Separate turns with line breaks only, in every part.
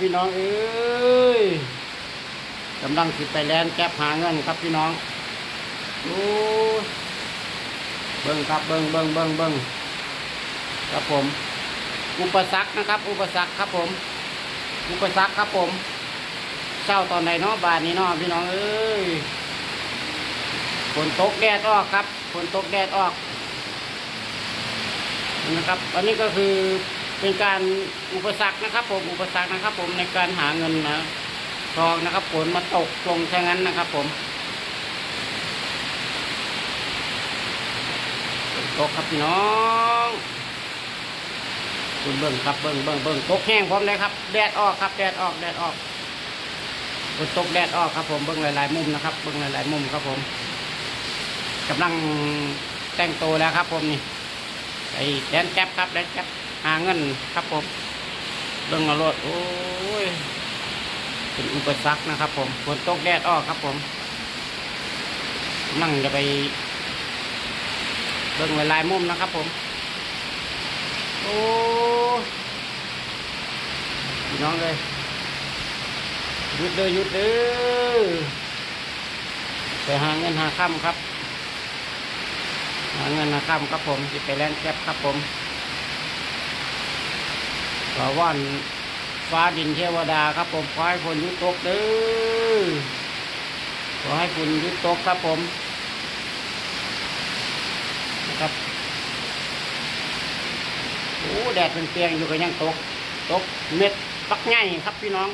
พี่น้องเอ้ยกำลังสิไปแลนแก๊บหาเงินครับพี่น้องโอ้ยเบิ้งครับเบิ้งเบิ้งเบิ้งเบิ้งครับผม อุปสรรคนะครับ อุปสรรคครับผม อุปสรรคครับผมเช้าตอนไหนเนาะบานนี้เนาะพี่น้องเอ้ยฝนตกแดดออกครับฝนตกแดดออกนะครับ อันนี้ก็คือ เป็นการอุปสรรคนะครับ ผมอุปสรรคนะครับ ผมในการหาเงินนะทองนะครับฝนมาตกลงแค่นั้นนะครับ ผมตกครับพี่น้องคุณเบิ้งครับเบิ้งเบิ้งเบิ้งตกแห้งพร้อมเลยครับแดดออกครับแดดออกแดดออกฝนตกแดดออกครับ ผมเบิ้งหลายๆมุมนะครับเบิ้งหลายๆมุมครับ ผมกำลังแต่งตัวแล้วครับ ผมนี่ไอ้แดนแก๊ปครับแดนแก๊ป หาเงินครับผมเรื่องรถโอ้ยเป็นอุปสรรคนะครับผมฝนตกแดดออกครับผม นั่งจะไปเรื่องลายมุมนะครับผม โอ้พี่น้องเลยหยุดเลยหยุดเลยไปหาเงินหาค่ำครับ หาเงินนะครับครับผมจะไปแลนแก๊ปครับผม ขอว่านฟ้าดินเทวดาครับผมขอให้ฝนยุดตกเด้อขอให้ฝนยุดตกครับผมนะครับโอ้แดดเป็นเปียงอยู่ก็ยังตก ตกเม็ดบักง่ายครับพี่น้อง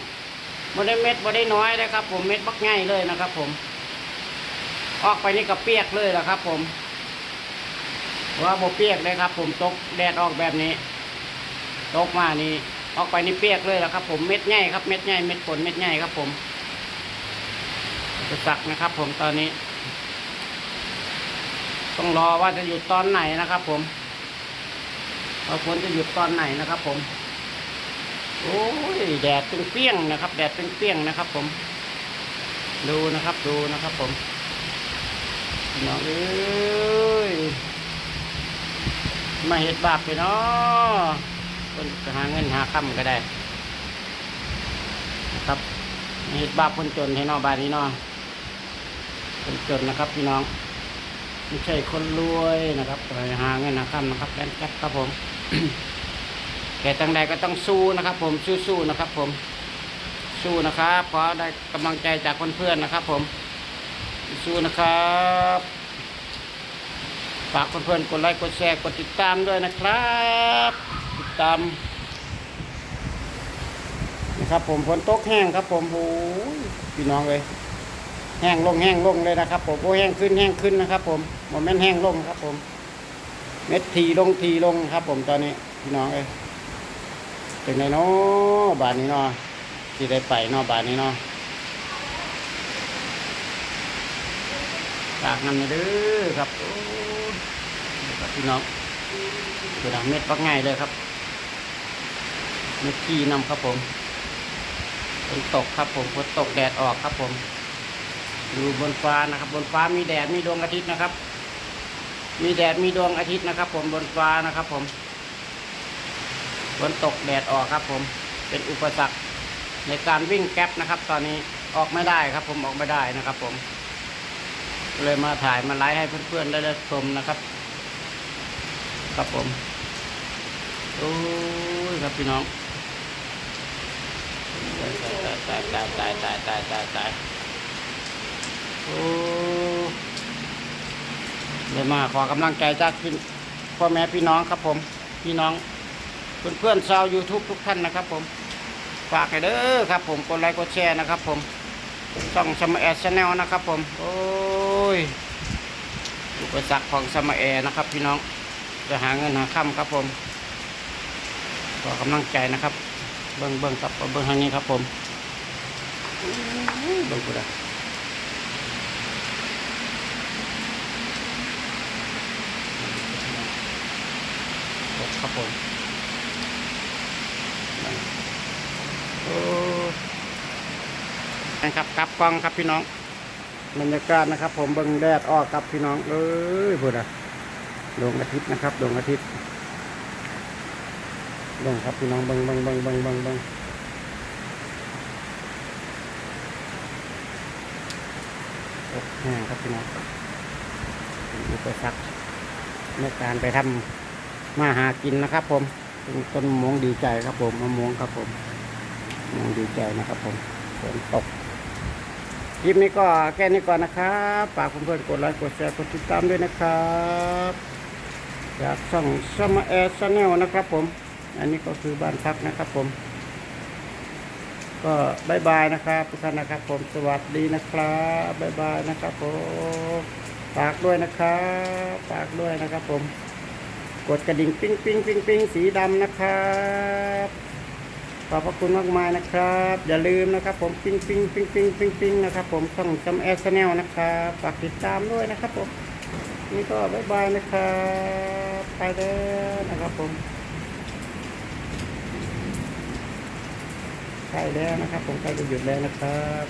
ไม่ได้เม็ดไม่ได้น้อยเลยครับ ผมเม็ดบักง่ายเลยนะครับ ผม ออกไปนี่ก็เปียกเลยแหละครับ ผมว่าโบเปียกเลยครับ ผมตกแดดออกแบบนี้ ตกมานี่ออกไปนี่เปียกเลยแล้วครับ ผมเม็ดใหญ่ครับเม็ดใหญ่เม็ดฝนเม็ดใหญ่ครับ ผมจะสักนะครับ ผมตอนนี้ ต้องรอว่าจะหยุดตอนไหนนะครับ ผมว่าฝนจะหยุดตอนไหนนะครับ ผม โอ้ยแดดเป็นเปี้ยงนะครับ แดดเป็นเปี้ยงนะครับ ผม ดูนะครับ ดูนะครับ ผมน้องเอ้ยมาเห็ดบาปไปเนาะ คนจะหาเงินหาค่ำก็ได้นะครับมาเห็ดบาปคนจนให้เนอบานนี้เนาะคนจนนะครับพี่น้อง ไม่ใช่คนรวยนะครับไปหาเงินหาค่ำนะครับแกนแก๊ปครับผมแก่ตังใดก็ต้องสู้นะครับ ผมสู้ๆนะครับ ผมสู้นะครับขอได้กำลังใจจากเพื่อนๆนะครับ ผมสู้นะครับฝากเพื่อนๆกดไลค์กดแชร์กดติดตามด้วยนะครับ ติดตามนะครับผมฝนตกแห้งครับผมโอ้ยพี่น้องเลยแห้งลงแห้งลงเลยนะครับผมโอ้แห้งขึ้นแห้งขึ้นนะครับ ผมโมเมนต์แห้งลงครับ ผม เม็ดทีลงทีลงครับ ผมตอนนี้พี่น้องเอ้ยเป็นไงเนาะบานนี้เนาะที่ได้ไปเนาะบานนี้เนาะฝากนำหน่อยเด้อครับโอ้ยครับพี่น้อง คือดังเม็ดปักง่ายเลยครับ เม็ดขี้นำครับผมฝนตกครับผมฝนตกแดดออกครับผม ดูบนฟ้านะครับ บนฟ้ามีแดดมีดวงอาทิตย์นะครับ มีแดดมีดวงอาทิตย์นะครับ ผมบนฟ้านะครับผมฝนตกแดดออกครับ ผมเป็นอุปสรรคในการวิ่งแก๊ปนะครับ ตอนนี้ออกไม่ได้ครับ ผมออกไม่ได้นะครับ ผม เลยมาถ่ายมาไลฟ์ให้เพื่อนๆได้ชมนะครับ ครับผม โอ้ยครับพี่น้อง ตายตายตายตายตายตายตายตายโอ้เลยมาขอกำลังใจจากพี่พ่อแม่พี่น้องครับผม พี่น้อง เพื่อนๆชาวยูทูบทุกท่านนะครับ ผม ฝากให้เด้อครับ ผม กดไลค์กดแชร์นะครับ ผมช่องสมแอร์ชาแนลนะครับ ผม โอ้ยอุปสรรคของสมแอร์นะครับ พี่น้อง จะหาเงินหาค่ำครับผมขอกำลังใจนะครับ เบิ้งเบิ้งครับเบิ้งทางนี้ครับผมเบิ้งกูได้ครับผมโอ้นะครับกลับกล้องครับพี่น้องบรรยากาศนะครับ ผมเบิ่งแดดออกครับพี่น้องเอ้ยพูดอะ ดวงอาทิตย์นะครับดวงอาทิตย์บังครับพี่น้องบังบังบังบังบังบังตกแห้งครับพี่น้องอุปสรรคในการไปทำมาหากินนะครับ ผมเป็นต้นมงดีใจครับผมมะม่วงครับผมมงดีใจนะครับ ผมฝนตกคลิปนี้ก็แค่นี้ก่อนนะครับฝากเพื่อนๆกดไลค์กดแชร์กดติดตามด้วยนะครับ จากช่องสมาแอร์ชาแนลนะครับผม อันนี้ก็คือบ้านพักนะครับผม ก็บายบายนะครับทุกท่านนะครับผมสวัสดีนะครับบายบายนะครับผมฝากด้วยนะครับฝากด้วยนะครับผม กดกระดิ่งปิ้งปิ้งปิ้งปิ้งสีดำนะครับขอบพระคุณมากมายนะครับ อย่าลืมนะครับ ผมปิ้งปิ้งปิ้งปิ้งปิ้งปิ้งนะครับผมช่องจำแอสแนลนะครับฝากติดตามด้วยนะครับผมนี่ก็บายบายนะครับ ไปแล้วนะครับผมใช่แล้วนะครับผมใกล้จะหยุดแล้วนะครับ